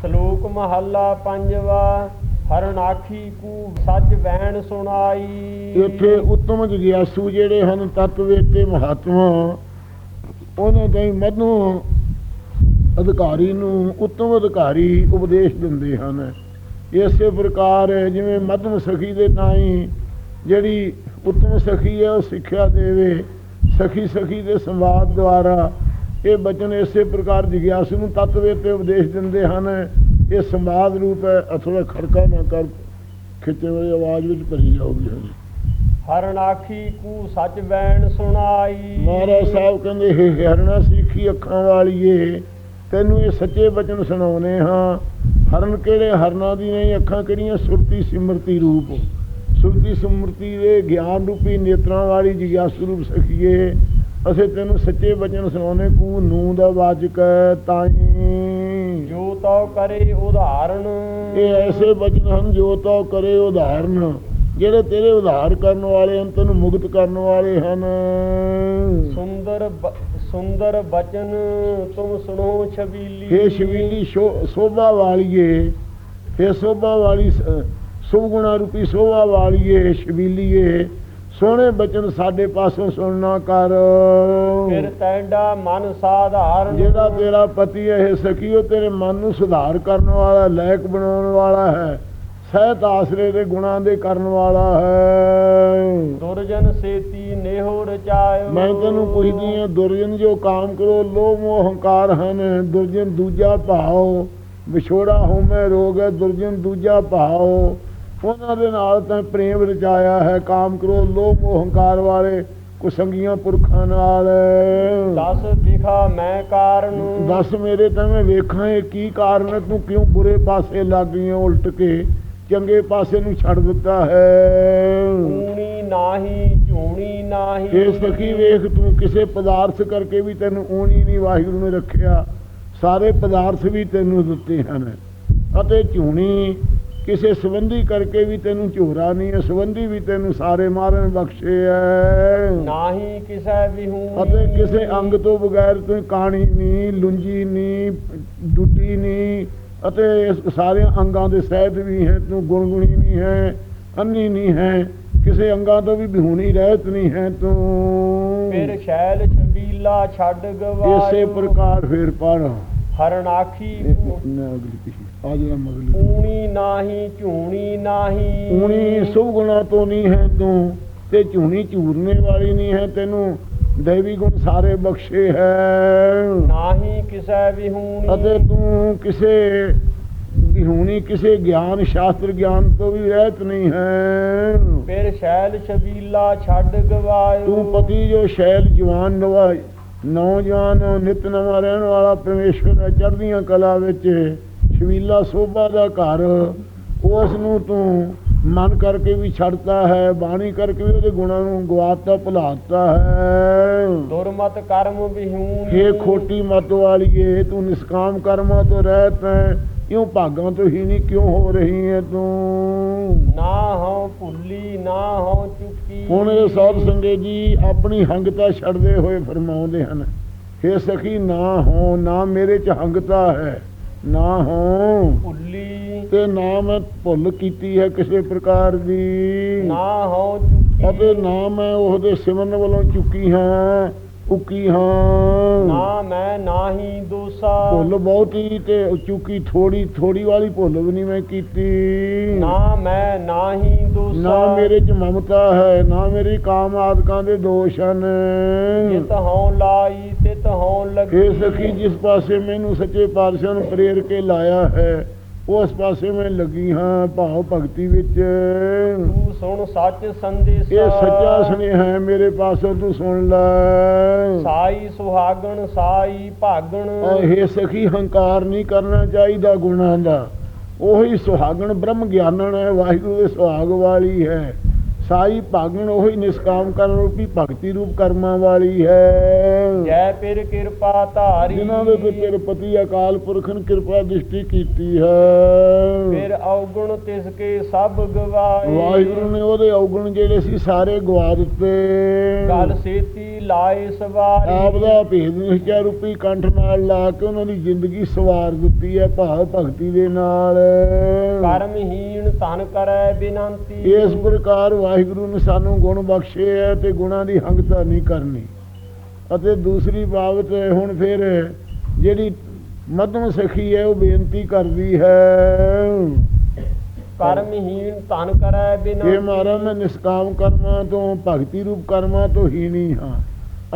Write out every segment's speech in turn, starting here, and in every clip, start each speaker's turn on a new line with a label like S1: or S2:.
S1: ਸ਼ਲੋਕ ਮਹੱਲਾ ਪੰਜਵਾ ਹਰਨਾਖੀ ਕੂ ਸੱਚ ਵੈਣ ਸੁਣਾਈ।
S2: ਇੱਥੇ ਉੱਤਮ ਜਗਿਆਸੂ ਜਿਹੜੇ ਹਨ ਤਤਵੇ ਤੇ ਮਹਾਤਮਾ ਉਹਨਾਂ ਦੇ ਮਧੂ ਅਧਿਕਾਰੀ ਨੂੰ, ਉੱਤਮ ਅਧਿਕਾਰੀ ਉਪਦੇਸ਼ ਦਿੰਦੇ ਹਨ। ਇਸੇ ਪ੍ਰਕਾਰ ਜਿਵੇਂ ਮਧਮ ਸਖੀ ਦੇ ਨਾਈ ਜਿਹੜੀ ਉੱਤਮ ਸਖੀ ਹੈ, ਉਹ ਸਿੱਖਿਆ ਦੇਵੇ, ਸਖੀ ਸਖੀ ਦੇ ਸੰਵਾਦ ਦੁਆਰਾ ਇਹ ਬਚਨ ਇਸੇ ਪ੍ਰਕਾਰ ਜਗਿਆਸੂ ਨੂੰ ਤਤਵੇ ਤੇ ਉਪਦੇਸ਼ ਦਿੰਦੇ ਹਨ। ਇਹ ਸੰਵਾਦ ਰੂਪ ਹੈ ਅਥਵਾ ਖੜਕਾ ਨਾ ਕਰ ਖਿੱਚੇ ਵਾਲੀ ਆਵਾਜ਼ ਵਿੱਚ ਭਰੀ ਜਾਊਗੀ ਹਾਂਜੀ।
S1: ਹਰਨਾਖੀ ਕੂ ਸੱਚ ਵੈਣ ਸੁਣਾਈ।
S2: ਮਹਾਰਾਜ ਸਾਹਿਬ ਕਹਿੰਦੇ ਹੇ ਹਰਣਾ ਸਿੱਖੀ ਅੱਖਾਂ ਵਾਲੀਏ ਤੈਨੂੰ ਇਹ ਸੱਚੇ ਬਚਨ ਸੁਣਾਉਨੇ ਹਾਂ। ਹਰਨ ਕਿਹੜੇ ਹਰਨਾ ਦੀ ਨਹੀਂ ਅੱਖਾਂ ਕਿਹੜੀਆਂ? ਸੁਰਤੀ ਸਿਮਰਤੀ ਰੂਪ। ਸੁਰਤੀ ਸਿਮਰਤੀ ਦੇ ਗਿਆਨ ਰੂਪੀ ਨੇਤਰਾਂ ਵਾਲੀ ਜਿਗਿਆਸੂ ਰੂਪ ਸਖੀਏ। ਅਸੀਂ ਤੈਨੂੰ ਸੱਚੇ ਬਚਨ ਸੁਣਾਉਨੇ ਕੂ ਨੂੰ ਦਾ ਵਾਚਕ ਤਾਈ।
S1: ਜੋ ਤਉ ਕਰੇ ਉਦਾਹਰਣ
S2: ਇਹ ਐਸੇ ਬਚਨ ਹਨ ਜੋ ਤੋ ਕਰੇ ਉਦਾਹਰਨ ਜਿਹੜੇ ਤੇਰੇ ਉਧਾਰ ਕਰਨ ਵਾਲੇ ਹਨ ਤੈਨੂੰ ਮੁਕਤ ਕਰਨ ਵਾਲੇ ਹਨ।
S1: ਸੁੰਦਰ ਸੁੰਦਰ ਬਚਨ ਤੁਮ ਸੁਣੋ ਛਬੀਲੀ।
S2: ਹੇ ਸ਼ਵੀਲੀ ਸ਼ੋ- ਸੋਭਾ ਵਾਲੀਏ ਹੇ ਸੋਭਾ ਵਾਲੀ ਸ- ਸੁਭ ਗੁਣਾ ਰੂਪੀ ਸੋਭਾ ਵਾਲੀਏ ਸ਼ਬੀਲੀਏ ਸੋਹਣੇ ਬਚਨ ਸਾਡੇ ਪਾਸੋਂ ਸੁਣਨਾ ਕਰ।
S1: ਫਿਰ ਤੈਂਡਾ ਮਨ ਸਾਧਾਰਨ।
S2: ਜਿਹੜਾ ਤੇਰਾ ਪਤੀ ਇਹ ਸਖੀਓ ਤੇਰੇ ਮਨ ਨੂੰ ਸੁਧਾਰ ਕਰਨ ਵਾਲਾ ਲਾਇਕ ਬਣਾਉਣ ਵਾਲਾ ਹੈ। ਸਹਿਤ ਆਸਰੇ ਦੇ ਗੁਣਾਂ ਦੇ ਕਰਨ ਵਾਲਾ ਹੈ।
S1: ਦੁਰਜਨ ਸੇਤੀ ਨੇਹੋ ਰਚਾਇਓ
S2: ਮੈਂ ਤੈਨੂੰ ਪੁੱਛਦੀ ਹਾਂ ਦੁਰਜਨ ਜੋ ਕਾਮ ਕਰੋ ਲੋਭ ਮੋਹ ਹੰਕਾਰ ਹਨ। ਦੁਰਜਨ ਦੂਜਾ ਭਾਉ ਵਿਛੋੜਾ ਹੋਮੈ ਰੋਗ ਹੈ ਦੁਰਜਨ ਦੂਜਾ ਭਾਉ। ਉਹਨਾਂ ਦੇ ਨਾਲ ਤਾਂ ਪ੍ਰੇਮ ਰਚਾਇਆ ਹੈ ਕਾਮ ਕਰੋ ਲੋਭ ਮੋਹ ਹੰਕਾਰ ਵਾਲੇ ਕੁਸੰਗੀਆਂ ਪੁਰਖਾਂ ਨਾਲ।
S1: ਦਸ ਵਿਖਾ ਮੈਂ ਕਾਰਨ।
S2: ਦੱਸ ਮੇਰੇ ਤਾਂ ਮੈਂ ਵੇਖਾਂ ਇਹ ਕੀ ਕਾਰਨ ਤੂੰ ਕਿਉਂ ਬੁਰੇ ਪਾਸੇ ਲੱਗ ਗਈ ਉਲਟ ਕੇ ਚੰਗੇ ਪਾਸੇ ਨੂੰ ਛੱਡ ਦਿੱਤਾ ਹੈ।
S1: ਊਣੀ ਨਾਹੀ ਝੂਣੀ ਨਾਹੀ।
S2: ਇਹ ਸਖੀ ਵੇਖ ਤੂੰ ਕਿਸੇ ਪਦਾਰਥ ਕਰਕੇ ਵੀ ਤੈਨੂੰ ਊਣੀ ਨਹੀਂ ਵਾਹਿਗੁਰੂ ਨੇ ਰੱਖਿਆ। ਸਾਰੇ ਪਦਾਰਥ ਵੀ ਤੈਨੂੰ ਦਿੱਤੇ ਹਨ। ਅਤੇ ਝੂਣੀ ਕਿਸੇ ਸੰਬੰਧੀ ਕਰਕੇ ਵੀ ਤੈਨੂੰ ਝੋਰਾ ਨਹੀਂ ਹੈ ਸੰਬੰਧੀ ਵੀ ਤੈਨੂੰ ਸਾਰੇ ਮਾਰਨ ਬਖਸ਼ੇ ਹੈ
S1: ਨਾਹੀ ਕਿਸੈ ਵਿਹੂਣੀ
S2: ਅਤੇ ਕਿਸੇ ਅੰਗ ਤੋਂ ਬਗੈਰ ਤੂੰ ਕਾਣੀ ਨਹੀਂ ਲੁੰਜੀ ਨਹੀਂ ਡੁੱਟੀ ਨਹੀਂ ਅਤੇ ਸਾਰੇ ਅੰਗਾਂ ਦੇ ਸਹਿਤ ਵੀ ਹੈ ਤੂੰ ਗੁਣਗੁਣੀ ਨਹੀਂ ਹੈ ਅੰਨੀ ਨਹੀਂ ਹੈ ਕਿਸੇ ਅੰਗਾਂ ਤੋਂ ਵੀ ਬਿਹੂਣੀ ਰਹਿਤ ਨਹੀਂ ਹੈ ਤੂੰ।
S1: ਫਿਰ ਸ਼ੈਲ ਛਬੀਲਾ ਛੱਡ ਗਵਾਇਓ
S2: ਇਸੇ ਪ੍ਰਕਾਰ ਫੇਰ ਪੜ
S1: ਹਰਨਾਖੀ
S2: ਅਗਲੀ ਪਿਛਲੀ ਆ ਜਿਹੜਾ ਮਗਲੀ
S1: ਊਣੀ ਨਾਹੀ ਝੂਣੀ ਨਾਹੀ।
S2: ਊਣੀ ਸੁਭ ਗੁਣਾ ਤੋਂ ਨਹੀਂ ਹੈ ਤੂੰ ਤੇ ਝੂਣੀ ਝੂਰਨੇ ਵਾਲੀ ਨਹੀਂ ਹੈ ਤੈਨੂੰ ਦੇਵੀ ਗੁਣ ਸਾਰੇ ਬਖਸ਼ੇ ਹੈ।
S1: ਨਾਹੀ ਕਿਸੈ ਵਿਹੂਣੀ।
S2: ਅਤੇ ਤੂੰ ਕਿਸੇ ਵਿਹੂਣੀ ਕਿਸੇ ਗਿਆਨ ਸ਼ਾਸਤਰ ਗਿਆਨ ਤੋਂ ਵੀ ਰਹਿਤ ਨਹੀਂ ਹੈ।
S1: ਫਿਰ ਸ਼ੈਲ ਛਬੀਲਾ ਛੱਡ ਗਵਾਇਓ।
S2: ਤੂੰ ਪਤੀ ਜੋ ਸ਼ੈਲ ਜਵਾਨ ਨਵਾ ਨੌਜਵਾਨ ਨਿਤ ਨਵਾਂ ਰਹਿਣ ਵਾਲਾ ਪਰਮੇਸ਼ਵਰ ਹੈ ਚੜ੍ਹਦੀਆਂ ਕਲਾ ਵਿੱਚ। ਸ਼ਵੀਲਾ ਸੋਭਾ ਦਾ ਘਰ ਉਸ ਨੂੰ ਤੂੰ ਮਨ ਕਰਕੇ ਵੀ ਛੱਡਤਾ ਹੈ ਬਾਣੀ ਕਰਕੇ ਵੀ ਉਹਦੇ ਗੁਣਾਂ ਨੂੰ ਗਵਾਤਾ ਭੁਲਾਤਾ ਹੈ।
S1: ਦੁਰਮਤ ਕਰਮ ਵਿਹੂਣੀ
S2: ਇਹ ਖੋਟੀ ਮਤ ਵਾਲੀਏ ਤੂੰ ਨਿਸਕਾਮ ਕਰਮਾਂ ਤੋਂ ਰਹਿਤ ਹੈ ਕਿਉਂ ਭਾਗਾਂ ਤੋਂ ਹੀ ਨਹੀਂ ਕਿਉਂ ਹੋ ਰਹੀ ਹੈ ਤੂੰ?
S1: ਨਾ ਹਉ ਭੁੱਲੀ ਨਾ ਹਉ ਚੁੱਕੀ।
S2: ਹੁਣ ਇਹ ਸਾਧ ਸੰਗੇ ਜੀ ਆਪਣੀ ਹੰਗਤਾ ਛੱਡਦੇ ਹੋਏ ਫਰਮਾਉਂਦੇ ਹਨ हे ਸਖੀ ਨਾ ਹੋ ਨਾ ਮੇਰੇ ਚ ਹੰਗਤਾ ਹੈ। ਨਾ ਹੋ
S1: ਭੁੱਲੀ।
S2: ਤੇ ਨਾ ਮੈਂ ਭੁੱਲ ਕੀਤੀ ਹੈ ਕਿਸੇ ਪ੍ਰਕਾਰ ਦੀ।
S1: ਨਾ ਹਉ ਚੁੱਕੀ।
S2: ਅਤੇ ਨਾ ਮੈਂ ਉਹਦੇ ਸਿਮਰਨ ਵੱਲੋਂ ਚੁੱਕੀ ਹਾਂ। ਉੱਕੀ ਹਾਂ।
S1: ਨਾ ਮੈਂ ਨਾਹੀ ਦੋਸਾ।
S2: ਭੁੱਲ ਬਹੁਤੀ ਤੇ ਚੁੱਕੀ ਥੋੜੀ ਥੋੜੀ ਵਾਲੀ ਭੁੱਲ ਵੀ ਨਹੀਂ ਮੈਂ ਕੀਤੀ।
S1: ਨਾ ਮੈਂ ਨਾਹੀ ਦੋਸਾ।
S2: ਨਾ ਮੇਰੇ ਚ ਮਮਤਾ ਹੈ ਨਾ ਮੇਰੀ ਕਾਮ ਆਦਿਕਾਂ ਦੇ ਦੋਸ਼ ਹਨ।
S1: ਜਿਤ ਹਉ ਲਾਈ ਤਿਤ ਹਉ ਲੱਗੀ।
S2: ਇਹ ਸਖੀ ਜਿਸ ਪਾਸੇ ਮੈਨੂੰ ਸੱਚੇ ਪਾਤਸ਼ਾਹ ਨੂੰ ਪ੍ਰੇਰ ਕੇ ਲਾਇਆ ਹੈ ਉਸ ਪਾਸੇ ਮੈਂ ਲੱਗੀ ਹਾਂ ਭਾਵ ਭਗਤੀ ਵਿੱਚ।
S1: ਤੂੰ ਸੁਣ ਸੱਚ ਸੰਦੇਸਾ।
S2: ਇਹ ਸੱਚਾ ਸੁਨੇਹਾ ਹੈ ਮੇਰੇ ਪਾਸੋਂ ਤੂੰ ਸੁਣ ਲੈ।
S1: ਸਾਈ ਸੁਹਾਗਣ ਸਾਈ ਭਾਗਣ।
S2: ਇਹ ਸਖੀ ਹੰਕਾਰ ਨਹੀਂ ਕਰਨਾ ਚਾਹੀਦਾ ਗੁਣਾਂ ਦਾ। ਉਹੀ ਸੁਹਾਗਣ ਬ੍ਰਹਮ ਗਿਆਨਣ ਹੈ ਵਾਹਿਗੁਰੂ ਦੇ ਸੁਹਾਗ ਵਾਲੀ ਹੈ। ਸਾਈ ਭਾਗਣ ਉਹੀ ਨਿਸਕਾਮ ਕਰਨ ਰੂਪੀ ਭਗਤੀ ਰੂਪ ਕਰਮਾਂ ਵਾਲੀ ਹੈ।
S1: ਜੈ ਪਿਰ ਕਿਰਪਾ ਧਾਰੀ।
S2: ਜਿਨ੍ਹਾਂ ਦੇ ਤੇ ਤੇਰੇ ਪਤੀ ਅਕਾਲ ਪੁਰਖ ਨੇ ਕਿਰਪਾ ਦ੍ਰਿਸ਼ਟੀ ਕੀਤੀ ਹੈ।
S1: ਫਿਰ ਔਗੁਣ ਤਿਸ ਕੇ ਸਭ ਗਵਾਏ।
S2: ਵਾਹਿਗੁਰੂ ਨੇ ਉਹਦੇ ਔਗਣ ਜਿਹੜੇ ਸੀ ਸਾਰੇ ਗਵਾ ਦਿੱਤੇ।
S1: ਗਲ ਸੇਤੀ ਲਾਏ ਸਵਾਰੀ।
S2: ਆਪ ਦਾ ਭੇਦ ਨਿਸ਼ਚੈ ਰੂਪੀ ਕੰਠ ਨਾਲ ਲਾ ਕੇ ਉਹਨਾਂ ਦੀ ਜ਼ਿੰਦਗੀ ਸਵਾਰ ਦਿੱਤੀ ਹੈ ਭਾਵ ਭਗਤੀ ਦੇ ਨਾਲ।
S1: ਕਰਮਹੀਣ ਧਨ ਕਰੈ ਬਿਨੰਤੀ।
S2: ਇਸ ਪ੍ਰਕਾਰ ਵਾਹਿਗੁਰੂ ਨੇ ਸਾਨੂੰ ਗੁਣ ਬਖਸ਼ੇ ਹੈ ਤੇ ਗੁਣਾਂ ਦੀ ਹੰਗਤਾ ਨਹੀਂ ਕਰਨੀ। ਅਤੇ ਦੂਸਰੀ ਬਾਬਤ ਹੁਣ ਫਿਰ ਜਿਹੜੀ ਮਧਮ ਸਖੀ ਹੈ ਉਹ ਬੇਨਤੀ ਕਰਦੀ ਹੈ।
S1: ਕਰਮਹੀਣ ਧਨ ਕਰੈ ਬਿਨੰਤੀ
S2: ਇਹ ਮਹਾਰਾਜ ਮੈਂ ਨਿਸਕਾਮ ਕਰਮਾਂ ਤੋਂ ਭਗਤੀ ਰੂਪ ਕਰਮਾਂ ਤੋਂ ਹੀ ਨਹੀਂ ਹਾਂ।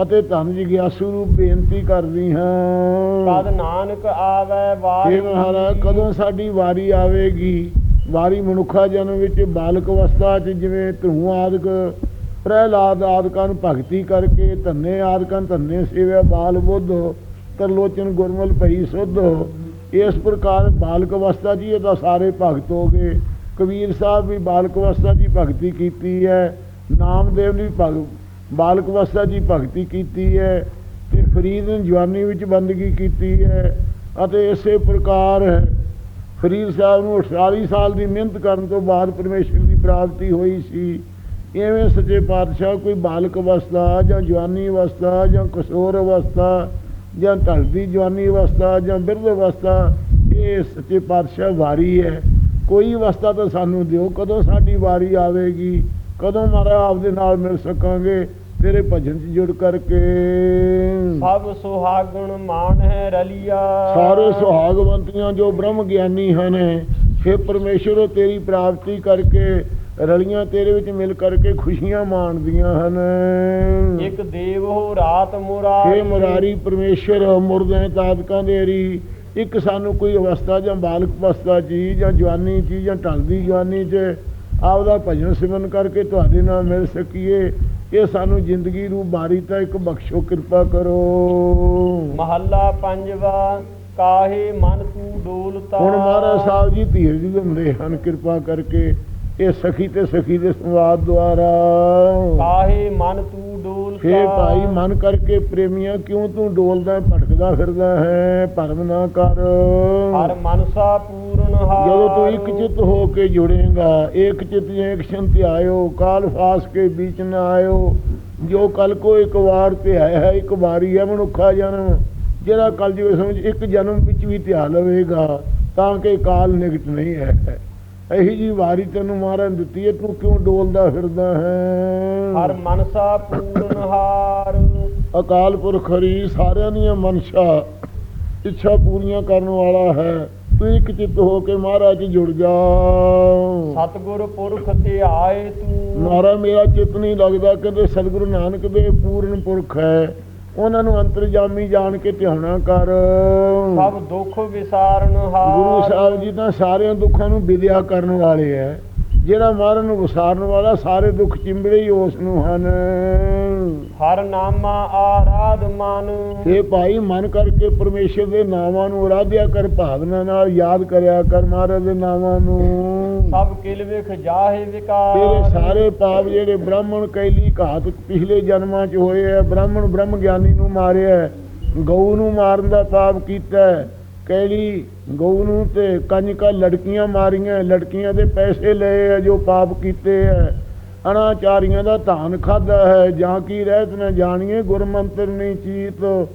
S2: ਅਤੇ ਧਨ ਜਿਗਿਆਸੂ ਰੂਪ ਬੇਨਤੀ ਕਰਦੀ
S1: ਕਦ
S2: ਹਾਂ
S1: ਨਾਨਕ ਆਵੈ ਵਾਰੀ
S2: ਇਹ ਮਹਾਰਾਜ ਕਦੋਂ ਸਾਡੀ ਵਾਰੀ ਆਵੇਗੀ? ਵਾਰੀ ਮਨੁੱਖਾ ਜਨਮ ਵਿੱਚ ਬਾਲਕ ਅਵਸਥਾ 'ਚ ਜਿਵੇਂ ਧਰੂ ਆਦਿਕ, ਪ੍ਰਹਿਲਾਦ ਆਦਿਕਾਂ ਨੂੰ ਭਗਤੀ ਕਰਕੇ ਧੰਨੇ ਆਦਿਕਾਂ ਨੂੰ ਧੰਨੇ ਸੇਵਿਆ ਬਾਲ ਬੁੱਧ, ਤਰਲੋਚਨ ਗੁਰਮਲ ਭਈ ਸੁਧ। ਇਸ ਪ੍ਰਕਾਰ ਬਾਲਕ ਅਵਸਥਾ ਜੀ ਹੀ ਇਹਦਾ ਸਾਰੇ ਭਗਤ ਹੋ ਗਏ। ਕਬੀਰ ਸਾਹਿਬ ਵੀ ਬਾਲਕ ਅਵਸਥਾ 'ਚ ਭਗਤੀ ਕੀਤੀ ਹੈ। ਨਾਮਦੇਵ ਨੇ ਵੀ ਭਗ, ਬਾਲਕ ਅਵਸਥਾ 'ਚ ਭਗਤੀ ਕੀਤੀ ਹੈ। ਤੇ ਫਰੀਦ ਨੇ ਜਵਾਨੀ ਵਿੱਚ ਬੰਦਗੀ ਕੀਤੀ ਹੈ। ਅਤੇ ਇਸੇ ਪ੍ਰਕਾਰ ਫਰੀਦ ਸਾਹਿਬ ਨੂੰ 48 ਸਾਲ ਦੀ ਮਿਹਨਤ ਕਰਨ ਤੋਂ ਬਾਅਦ ਪਰਮੇਸ਼ਰ ਦੀ ਪ੍ਰਾਪਤੀ ਹੋਈ ਸੀ। ਐਵੇਂ ਸੱਚੇ ਪਾਤਸ਼ਾਹ ਕੋਈ ਬਾਲਕ ਅਵਸਥਾ ਜਾਂ ਜਵਾਨੀ ਅਵਸਥਾ ਜਾਂ ਕਿਸ਼ੋਰ ਅਵਸਥਾ ਜਾਂ ਢਲਦੀ ਜਵਾਨੀ ਅਵਸਥਾ ਜਾਂ ਬਿਰਧ ਅਵਸਥਾ, ਇਹ ਸੱਚੇ ਪਾਤਸ਼ਾਹ ਵਾਰੀ ਹੈ। ਕੋਈ ਅਵਸਥਾ ਤਾਂ ਸਾਨੂੰ ਦਿਓ। ਕਦੋਂ ਸਾਡੀ ਵਾਰੀ ਆਵੇਗੀ? ਕਦੋਂ ਮਾਰਾ ਆਪਦੇ ਨਾਲ ਮਿਲ ਸਕਾਂਗੇ? ਤੇਰੇ ਭਜਨ 'ਚ ਜੁੜ ਕਰਕੇ।
S1: ਸਭ ਸੁਹਾਗਣ ਮਾਨ ਹੈ ਰਲੀਆ।
S2: ਸਾਰੇ ਸੁਹਾਗਵੰਤੀਆਂ ਜੋ ਬ੍ਰਹਮ ਗਿਆਨੀ ਹਨ हे ਪਰਮੇਸ਼ਰ ਤੇਰੀ ਪ੍ਰਾਪਤੀ ਕਰਕੇ ਰਲੀਆਂ ਤੇਰੇ ਵਿੱਚ ਮਿਲ ਕਰਕੇ ਖੁਸ਼ੀਆਂ ਮਾਣਦੀਆਂ ਹਨ।
S1: ਇੱਕ ਦੇਵ ਹੋ ਰਾਤ ਮੁਰਾਰੀ
S2: हे ਮੁਰਾਰੀ ਪਰਮੇਸ਼ਰ ਮੁਰਦੇ ਤਾਦਕਾਂ ਦੇ ਰੀ ਇੱਕ ਸਾਨੂੰ ਕੋਈ ਅਵਸਥਾ ਜਾਂ ਬਾਲਕ ਅਵਸਥਾ ਜੀ ਜਾਂ ਜਵਾਨੀ ਜੀ ਜਾਂ ਢਲਦੀ ਜਵਾਨੀ 'ਚ ਆਪਦਾ ਭਜਨ ਸਿਮਰਨ ਕਰਕੇ ਤੁਹਾਡੇ ਨਾਲ ਮਿਲ ਸਕੀਏ। ਇਹ ਸਾਨੂੰ ਜ਼ਿੰਦਗੀ ਨੂੰ ਬਾਰੀ ਤਾਂ ਇੱਕ ਬਖਸ਼ੋ ਕਿਰਪਾ ਕਰੋ।
S1: ਮਹੱਲਾ ਪੰਜਵਾ ਕਾਹੇ ਮਨ ਤੂੰ ਡੋਲਤਾ।
S2: ਹੁਣ ਮਹਾਰਾਜ ਸਾਹਿਬ ਜੀ ਧੀਰਜ ਦਿੰਦੇ ਹਨ ਕਿਰਪਾ ਕਰਕੇ। ਇਹ ਸਖੀ ਤੇ ਸਖੀ ਦੇ ਸੰਵਾਦ ਦੁਆਰਾ।
S1: ਕਾਹੇ ਮਨ ਤੂੰ ਡੋਲਤਾ
S2: ਫੇ ਭਾਈ ਮਨ ਕਰਕੇ ਪ੍ਰੇਮੀਆਂ ਕਿਉਂ ਤੂੰ ਡੋਲਦਾ ਭਟਕਦਾ ਫਿਰਦਾ ਹੈ? ਭਰਮ ਨਾ ਕਰ।
S1: ਹਰ ਮਨਸਾ ਪੂਰਨ ਹਾਰ।
S2: ਜਦੋਂ ਤੂੰ ਇੱਕ ਚਿੱਤ ਹੋ ਕੇ ਜੁੜੇਗਾ ਇੱਕ ਚਿੱਤ ਇੱਕ ਸ਼ੰਤ ਆਇਓ ਕਾਲ ਫਾਸ ਕੇ ਵਿੱਚ ਨ ਆਇਓ। ਜੋ ਕਲ ਕੋ ਇੱਕ ਵਾਰ ਤੇ ਆਇਆ ਹੈ ਇੱਕ ਵਾਰੀ ਹੈ ਮਨੁੱਖਾ ਜਨਮ। ਜਿਹੜਾ ਕਲ ਜਿਵੇਂ ਸਮਝ ਇੱਕ ਜਨਮ ਵਿੱਚ ਵੀ ਧਿਆ ਲਵੇਗਾ ਤਾਂ ਕਿ ਕਾਲ ਨਿਕਟ ਨਹੀਂ ਹੈ। ਇਹੀ ਜੀ ਵਾਰੀ ਤੈਨੂੰ ਮਹਾਰਾਜ ਦਿੱਤੀ ਹੈ ਤੂੰ ਕਿਉਂ ਡੋਲਦਾ ਫਿਰਦਾ ਹੈ?
S1: ਹਰ ਮਨਸਾ ਪੂਰਨ ਹਾਰ।
S2: ਅਕਾਲ ਪੁਰਖ ਹਰੀ ਸਾਰਿਆਂ ਦੀਆਂ ਮਨਸ਼ਾ ਇੱਛਾ ਪੂਰੀਆਂ ਕਰਨ ਵਾਲਾ ਹੈ। ਤੂੰ ਇੱਕ ਚਿੱਤ ਹੋ ਕੇ ਮਹਾਰਾਜ ਜੁੜ ਜਾ।
S1: ਸਤਿਗੁਰ ਪੁਰਖ ਧਿਆਏ ਤੂੰ।
S2: ਨਾਰਾ ਮੇਰਾ ਚਿੱਤ ਨਹੀਂ ਲੱਗਦਾ ਕਹਿੰਦੇ ਸਤਿਗੁਰੂ ਨਾਨਕ ਦੇ ਪੂਰਨ ਪੁਰਖ ਹੈ। ਉਹਨਾਂ ਨੂੰ ਅੰਤਰਜਾਮੀ ਜਾਣ ਕੇ ਧਿਆਉਣਾ ਕਰ।
S1: ਸਭ ਦੁੱਖ ਵਿਸਾਰਨ ਹਾਰ।
S2: ਗੁਰੂ ਸਾਹਿਬ ਜੀ ਤਾਂ ਸਾਰਿਆਂ ਦੁੱਖਾਂ ਨੂੰ ਵਿਦਿਆ ਕਰਨ ਵਾਲੇ ਹੈ ਜਿਹੜਾ ਮਹਾਰਾਜ ਨੂੰ ਵਿਸਾਰਨ ਵਾਲਾ ਸਾਰੇ ਦੁੱਖ ਚਿੰਬੜੇ ਹੀ ਉਸ ਨੂੰ ਹਨ।
S1: ਹਰ ਨਾਮਾ ਆਰਾਧ ਮਨ।
S2: ਇਹ ਭਾਈ ਮਨ ਕਰਕੇ ਪਰਮੇਸ਼ਰ ਦੇ ਨਾਵਾਂ ਨੂੰ ਆਰਾਧਿਆ ਕਰ ਭਾਵਨਾ ਨਾਲ ਯਾਦ ਕਰਿਆ ਕਰ ਮਹਾਰਾਜ ਦੇ ਨਾਵਾਂ ਨੂੰ।
S1: ਸਭ ਕਿਲ ਵਿਖ ਜਾਹੇ ਵਿਕਾਰ।
S2: ਤੇਰੇ ਸਾਰੇ ਪਾਪ ਜਿਹੜੇ ਬ੍ਰਾਹਮਣ ਕੈਲੀ ਘਾਤ ਪਿਛਲੇ ਜਨਮਾਂ 'ਚ ਹੋਏ ਆ ਬ੍ਰਾਹਮਣ ਬ੍ਰਹਮ ਗਿਆਨੀ ਨੂੰ ਮਾਰਿਆ ਹੈ, ਗਊ ਨੂੰ ਮਾਰਨ ਦਾ ਪਾਪ ਕੀਤਾ ਕੈਲੀ ਗਊ ਨੂੰ ਤੇ ਕੰਜਕਾ ਲੜਕੀਆਂ ਮਾਰੀਆਂ ਲੜਕੀਆਂ ਦੇ ਪੈਸੇ ਲਏ ਆ ਜੋ ਪਾਪ ਕੀਤੇ ਹੈ ਅਨਾਚਾਰੀਆਂ ਦਾ ਧਾਨ ਖਾਦਾ ਹੈ ਜਾਂ ਕੀ ਰਹਿਤ ਨਾ ਜਾਣੀਏ ਗੁਰਮੰਤਰ ਨਹੀਂ ਚੀਤ।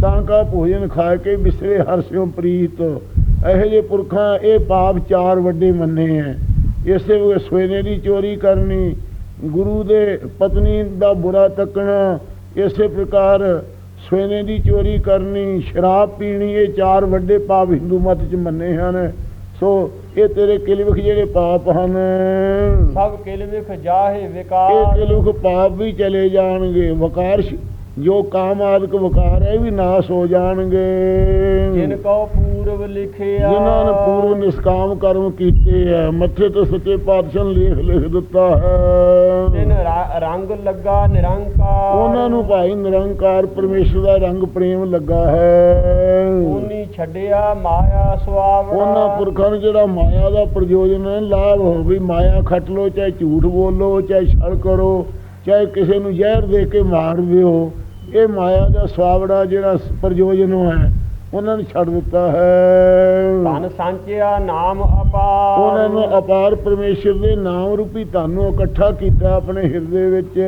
S2: ਤਾਂ ਕਾ ਭੋਜਨ ਖਾ ਕੇ ਬਿਸਰੇ ਹਰਸਿਓ ਪ੍ਰੀਤ। ਇਹੋ ਜਿਹੇ ਪੁਰਖਾਂ ਇਹ ਪਾਪ ਚਾਰ ਵੱਡੇ ਮੰਨੇ ਹੈ ਇਸੇ ਵੇ ਸਵੇਨੇ ਦੀ ਚੋਰੀ ਕਰਨੀ ਗੁਰੂ ਦੇ ਪਤਨੀ ਦਾ ਬੁਰਾ ਤੱਕਣਾ ਇਸੇ ਪ੍ਰਕਾਰ ਸਵੇਨੇ ਦੀ ਚੋਰੀ ਕਰਨੀ ਸ਼ਰਾਬ ਪੀਣੀ ਇਹ ਚਾਰ ਵੱਡੇ ਪਾਪ ਹਿੰਦੂ ਮਤ ਚ ਮੰਨੇ ਹਨ। ਸੋ ਇਹ ਤੇਰੇ ਕਿਲਵਖ ਜਿਹੜੇ ਪਾਪ ਹਨ।
S1: ਸਭ ਕਿਲ ਵਿਖ ਜਾਹੇ
S2: ਇਹ
S1: ਵਿਕਾਰ
S2: ਕਿਲਵਖ ਪਾਪ ਵੀ ਚਲੇ ਜਾਣਗੇ ਵਕਾਰ ਸ਼- ਜੋ ਕਾਮ ਆਦਿਕ ਵਕਾਰ ਹੈ ਵੀ ਨਾਸ ਹੋ ਜਾਣਗੇ।
S1: ਜਿਨ ਕੋ ਪੂਰਬ ਲਿਖਿਆ।
S2: ਜਿਨ੍ਹਾਂ ਨੇ ਪੂਰਵ ਨਿਸਕਾਮ ਕਰਮ ਕੀਤੇ ਹੈ ਮੱਥੇ ਤੇ ਸੱਚੇ ਪਾਤਸ਼ਾਹ ਲੇਖ ਲਿਖ ਦਿੱਤਾ ਹੈ।
S1: ਰਾ- ਰੰਗ ਲੱਗਾ ਨਿਰੰਕਾਰ।
S2: ਉਹਨਾਂ ਨੂੰ ਭਾਈ ਨਿਰੰਕਾਰ ਪਰਮੇਸ਼ਰ ਦਾ ਰੰਗ ਪ੍ਰੇਮ ਲੱਗਾ ਹੈ।
S1: ਉਨੀ ਛੱਡਿਆ ਮਾਇਆ ਸੁਆਵਣਾ।
S2: ਉਹਨਾਂ ਪੁਰਖਾਂ ਨੂੰ ਜਿਹੜਾ ਮਾਇਆ ਦਾ ਪ੍ਰਯੋਜਨ ਹੈ ਲਾਭ ਹੋ ਵੀ ਮਾਇਆ ਖੱਟ ਲੋ ਚਾਹੇ ਝੂਠ ਬੋਲੋ ਚਾਹੇ ਛਲ ਕਰੋ ਚਾਹੇ ਕਿਸੇ ਨੂੰ ਜ਼ਹਿਰ ਦੇ ਕੇ ਮਾਰ ਦਿਓ। ਇਹ ਮਾਇਆ ਦਾ ਸਵਾਵੜਾ ਜਿਹੜਾ ਪ੍ਰਯੋਜਨ ਹੈ ਉਹਨਾਂ ਨੇ ਛੱਡ ਦਿੱਤਾ ਹੈ।
S1: ਧਨ ਸੰਚਿਆ ਨਾਮ ਅਪਾਰ।
S2: ਉਹਨਾਂ ਨੇ ਅਪਾਰ ਪਰਮੇਸ਼ਰ ਦੇ ਨਾਮ ਰੂਪੀ ਧਨ ਨੂੰ ਇਕੱਠਾ ਕੀਤਾ ਆਪਣੇ ਹਿਰਦੇ ਵਿੱਚ।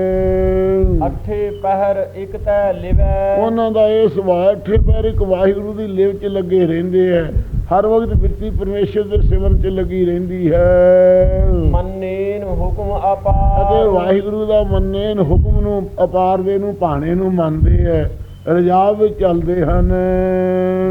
S1: ਅੱਠੇ ਪਹਿਰ ਇਕ ਤੈ ਲਿਵੈ।
S2: ਉਹਨਾਂ ਦਾ ਇਹ ਸੁਭਾਅ ਠੇ ਪੈਰ ਇੱਕ ਵਾਹਿਗੁਰੂ ਦੀ ਲਿਵ 'ਚ ਲੱਗੇ ਰਹਿੰਦੇ ਹੈ। ਹਰ ਵਕਤ ਬਿਰਤੀ ਪਰਮੇਸ਼ਰ ਦੇ ਸਿਮਰਨ 'ਚ ਲੱਗੀ ਰਹਿੰਦੀ ਹੈ।
S1: ਮੰਨੇਨ ਹੁਕਮ ਅਪਾਰ।
S2: ਅਤੇ ਵਾਹਿਗੁਰੂ ਦਾ ਮੰਨੇਨ ਹੁਕਮ ਨੂੰ ਅਪਾਰ ਦੇ ਨੂੰ ਭਾਣੇ ਨੂੰ ਮੰਨਦੇ ਹੈ। ਰਜਾਬ ਵਿੱਚ ਚੱਲਦੇ ਹਨ।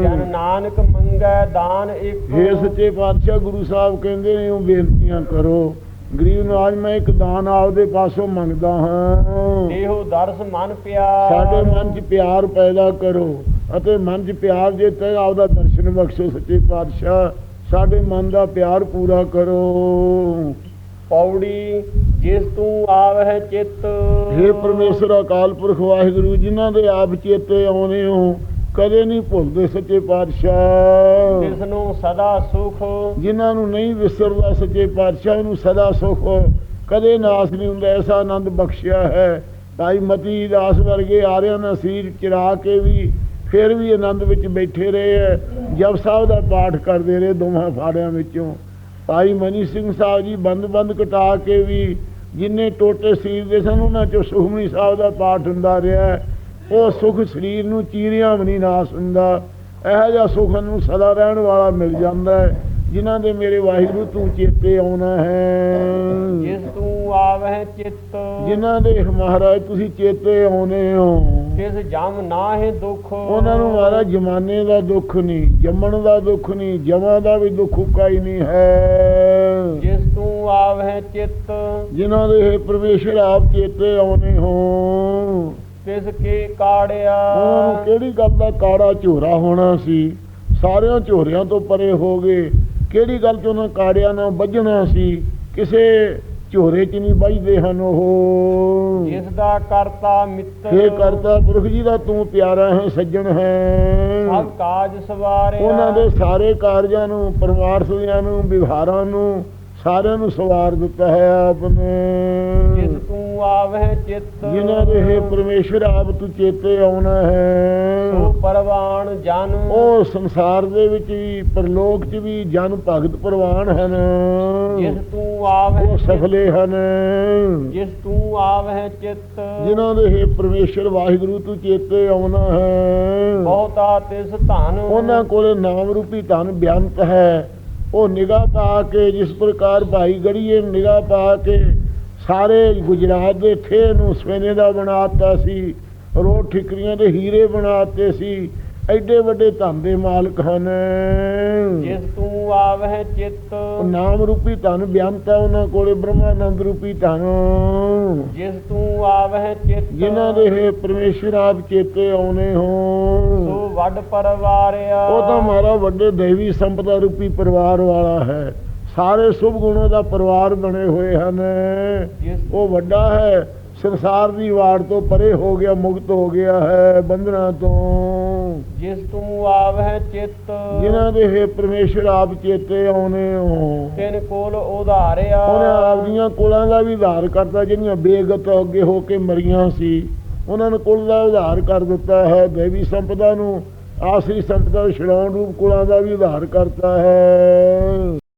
S1: ਜਨ ਨਾਨਕ ਮੰਗੈ ਦਾਨ ਇੱਕ
S2: ਹੇ ਸੱਚੇ ਪਾਤਸ਼ਾਹ ਗੁਰੂ ਸਾਹਿਬ ਕਹਿੰਦੇ ਨੇ ਉਹ ਬੇਨਤੀਆਂ ਕਰੋ। ਗਰੀਬ ਨੂੰ ਅੱਜ ਮੈਂ ਇੱਕ ਦਾਨ ਆਪਦੇ ਪਾਸੋਂ ਮੰਗਦਾ ਹਾਂ।
S1: ਦੇਹੋ ਦਰਸ ਮਨ ਪਿਆਰ।
S2: ਸਾਡੇ ਮਨ 'ਚ ਪਿਆਰ ਪੈਦਾ ਕਰੋ। ਅਤੇ ਮਨ 'ਚ ਪਿਆਰ ਜੇ ਤੇ ਆਪਦਾ ਦਰਸ਼ਨ ਬਖਸ਼ੋ ਸੱਚੇ ਪਾਤਸ਼ਾਹ ਸਾਡੇ ਮਨ ਦਾ ਪਿਆਰ ਪੂਰਾ ਕਰੋ।
S1: ਪੌੜੀ ਜਿਸ ਤੂੰ ਆਵਹਿ ਚਿੱਤ।
S2: हे ਪਰਮੇਸ਼ਰ ਅਕਾਲ ਪੁਰਖ ਵਾਹਿਗੁਰੂ ਜਿਨ੍ਹਾਂ ਦੇ ਆਪ ਚੇਤੇ ਆਉਨੇ ਹੋ ਕਦੇ ਨਹੀਂ ਭੁੱਲਦੇ ਸੱਚੇ ਪਾਤਸ਼ਾਹ।
S1: ਜਿਸ ਨੂੰ ਸਦਾ ਸੁਖ।
S2: ਜਿਨ੍ਹਾਂ ਨੂੰ ਨਹੀਂ ਵਿਸਰਦਾ ਸੱਚੇ ਪਾਤਸ਼ਾਹ ਨੂੰ ਸਦਾ ਸੁਖ। ਕਦੇ ਨਾਸ ਨਹੀਂ ਹੁੰਦਾ ਐਸਾ ਆਨੰਦ ਬਖਸ਼ਿਆ ਹੈ। ਭਾਈ ਮਤੀ ਦਾਸ ਵਰਗੇ ਆਰਿਆਂ ਨਾਲ ਸਰੀਰ ਚਿਰਾ ਕੇ ਵੀ ਫਿਰ ਵੀ ਆਨੰਦ ਵਿੱਚ ਬੈਠੇ ਰਹੇ ਹੈ। ਜਪ ਸਾਹਿਬ ਦਾ ਪਾਠ ਕਰਦੇ ਰਹੇ ਦੋਵਾਂ ਫਾੜਿਆਂ ਵਿੱਚੋਂ। ਭਾਈ ਮਨੀ ਸਿੰਘ ਸਾਹਿਬ ਜੀ ਬੰਦ ਬੰਦ ਕਟਾ ਕੇ ਵੀ ਜਿੰਨੇ ਟੋਟੇ ਸਰੀਰ ਦੇ ਸਨ ਉਹਨਾਂ ਚੋਂ ਸੁਖਮਨੀ ਸਾਹਿਬ ਦਾ ਪਾਠ ਹੁੰਦਾ ਰਿਹਾ। ਉਹ ਸੁਖ ਸਰੀਰ ਨੂੰ ਚੀਰਿਆਂ ਵੀ ਨਹੀਂ ਨਾਸ ਹੁੰਦਾ ਇਹੋ ਜਿਹਾ ਸੁਖ ਨੂੰ ਸਦਾ ਰਹਿਣ ਵਾਲਾ ਮਿਲ ਜਾਂਦਾ ਹੈ। ਜਿਨ੍ਹਾਂ ਦੇ ਮੇਰੇ ਵਾਹਿਗੁਰੂ ਤੂੰ ਚੇਤੇ ਆਉਣਾ ਹੈ।
S1: ਜਿਸ ਤੂੰ ਆਵਹਿ ਚਿੱਤ।
S2: ਜਿਨ੍ਹਾਂ ਦੇ ਮਹਾਰਾਜ ਤੁਸੀਂ ਚੇਤੇ ਆਉਨੇ ਹੋ।
S1: ਤਿਸ ਜਮ ਨਾਹਿ ਦੁਖ।
S2: ਉਹਨਾਂ ਨੂੰ ਮਹਾਰਾਜ ਜਮਾਨੇ ਦਾ ਦੁੱਖ ਨਹੀਂ ਜੰਮਣ ਦਾ ਦੁੱਖ ਨਹੀਂ ਜਮਾਂ ਦਾ ਵੀ ਦੁੱਖ ਉਕਾਈ ਨਹੀਂ ਹੈ।
S1: ਜਿਸ ਤੂੰ ਆਵਹਿ ਚਿੱਤ
S2: ਜਿਨ੍ਹਾਂ ਦੇ ਪਰਮੇਸ਼ਰ ਆਪ ਚੇਤੇ ਆਉਨੇ ਹੋ।
S1: ਤਿਸ ਕੇ ਕਾੜਿਆ।
S2: ਉਹਨਾਂ ਨੂੰ ਕਿਹੜੀ ਗੱਲ ਦਾ ਕਾੜਾ ਝੋਰਾ ਹੋਣਾ ਸੀ? ਸਾਰਿਆਂ ਝੋਰਿਆਂ ਤੋਂ ਪਰੇ ਹੋ ਗਏ। ਕਿਹੜੀ ਗੱਲ 'ਚ ਉਹਨਾਂ ਕਾੜਿਆਂ ਨਾਲ ਵੱਜਣਾ ਸੀ? ਕਿਸੇ ਝੋਰੇ 'ਚ ਨਹੀਂ ਵੱਜਦੇ ਹਨ ਉਹ।
S1: ਜਿਸ ਦਾ ਕਰਤਾ ਮਿੱਤਰ
S2: ਇਹ ਕਰਤਾ ਪੁਰਖ ਜੀ ਦਾ ਤੂੰ ਪਿਆਰਾ ਹੈ ਸੱਜਣ ਹੈ।
S1: ਸਭ ਕਾਜ ਸਵਾਰਿਆ।
S2: ਉਹਨਾਂ ਦੇ ਸਾਰੇ ਕਾਰਜਾਂ ਨੂੰ ਪਰਿਵਾਰ ਸਦਿਆਂ ਨੂੰ ਵਿਵਹਾਰਾਂ ਨੂੰ ਸਾਰਿਆਂ ਨੂੰ ਸਵਾਰ ਦਿੱਤਾ ਹੈ ਆਪ
S1: ਜਿਸ
S2: ਨੇ
S1: ਤੂੰ ਆਵਹਿ ਚਿੱਤ
S2: ਜਿਨ੍ਹਾਂ ਦੇ ਪਰਮੇਸ਼ਰ ਆਪ ਤੂੰ ਚੇਤੇ ਆਉਣਾ ਹੈ।
S1: ਸੋ ਪਰਵਾਨ ਜਨ।
S2: ਉਹ ਸੰਸਾਰ ਦੇ ਵਿੱਚ ਵੀ ਪਰਲੋਕ 'ਚ ਵੀ ਜਨ ਭਗਤ ਪ੍ਰਵਾਨ ਹਨ।
S1: ਜਿਸ ਤੂੰ ਆਵਹਿ
S2: ਉਹ ਸਫਲੇ ਹਨ।
S1: ਜਿਸ ਤੂੰ ਆਵਹਿ ਚਿੱਤ।
S2: ਜਿਨ੍ਹਾਂ ਦੇ ਪਰਮੇਸ਼ਰ ਵਾਹਿਗੁਰੂ ਤੂੰ ਚੇਤੇ ਆਉਣਾ ਹੈ।
S1: ਬਹੁਤਾ ਤਿਸ ਧਨ।
S2: ਉਹਨਾਂ ਕੋਲੇ ਨਾਮ ਰੂਪੀ ਧਨ ਬਿਆੰਤ ਹੈ। ਉਹ ਨਿਗਾਹ ਪਾ ਕੇ ਜਿਸ ਪ੍ਰਕਾਰ ਭਾਈ ਗੜੀਏ ਨਿਗਾਹ ਪਾ ਕੇ ਸਾਰੇ ਗੁਜਰਾਤ ਦੇ ਥੇ ਨੂੰ ਸਵੇਨੇ ਦਾ ਬਣਾਤਾ ਸੀ ਰੋਡ ਠਿਕਰੀਆਂ ਦੇ ਹੀਰੇ ਬਣਾਤੇ ਸੀ ਐਡੇ ਵੱਡੇ ਧਨ ਦੇ ਮਾਲਕ ਹਨ।
S1: ਜਿਸ ਤੂੰ ਆਵਹਿ ਚਿੱਤ।
S2: ਨਾਮ ਰੂਪੀ ਧਨ ਬਿਆੰਤ ਹੈ ਉਹਨਾਂ ਕੋਲੇ ਬ੍ਰਹਮਾਨੰਦ ਰੂਪੀ ਧਨ।
S1: ਜਿਸ ਤੂੰ ਆਵਹਿ ਚਿੱਤ।
S2: ਜਿਨ੍ਹਾਂ ਦੇ ਇਹ ਪਰਮੇਸ਼ਰ ਆਪ ਚੇਤੇ ਆਉਨੇ
S1: ਸੋ
S2: ਹੋ
S1: ਵੱਡ ਪਰਵਾਰਿਆ।
S2: ਉਹ ਤਾਂ ਮਾਰਾ ਵੱਡੇ ਦੇਵੀ ਸੰਪਦਾ ਰੂਪੀ ਪਰਿਵਾਰ ਵਾਲਾ ਹੈ। ਸਾਰੇ ਸੁਭ ਗੁਣਾਂ ਦਾ ਪਰਿਵਾਰ ਬਣੇ ਹੋਏ ਹਨ। ਉਹ ਵੱਡਾ ਹੈ। ਸੰਸਾਰ ਦੀ ਵਾੜ ਤੋਂ ਪਰੇ ਹੋ ਗਿਆ ਮੁਕਤ ਹੋ ਗਿਆ ਹੈ ਬੰਧਨਾਂ ਤੋਂ।
S1: ਜਿਸ ਤੂੰ ਆਵਹਿ ਚਿੱਤ
S2: ਜਿਨ੍ਹਾਂ ਦੇ ਇਹ ਪਰਮੇਸ਼ਰ ਆਪ ਚੇਤੇ ਆਉਨੇ ਹੋ।
S1: ਤਿਨ ਕੋਲ ਉਧਾਰਿਆ।
S2: ਉਹਨੇ ਆਪਦੀਆਂ ਕੋਲਾਂ ਦਾ ਵੀ ਉਧਾਰ ਕਰਤਾ ਜਿਹੜੀਆਂ ਬੇਗਤ ਅੱਗੇ ਹੋ ਕੇ ਮਰੀਆਂ ਸੀ। ਉਹਨਾਂ ਨੂੰ ਕੁਲ ਦਾ ਉਧਾਰ ਕਰ ਦਿੱਤਾ ਹੈ ਦੇਵੀ ਸੰਪਦਾ ਨੂੰ ਆਸਰੀ ਸੰਪਦਾ ਨੂੰ ਛਡਾਉਣ ਰੂਪ ਕੁਲਾਂ ਦਾ ਵੀ ਉਧਾਰ ਕਰਤਾ ਹੈ।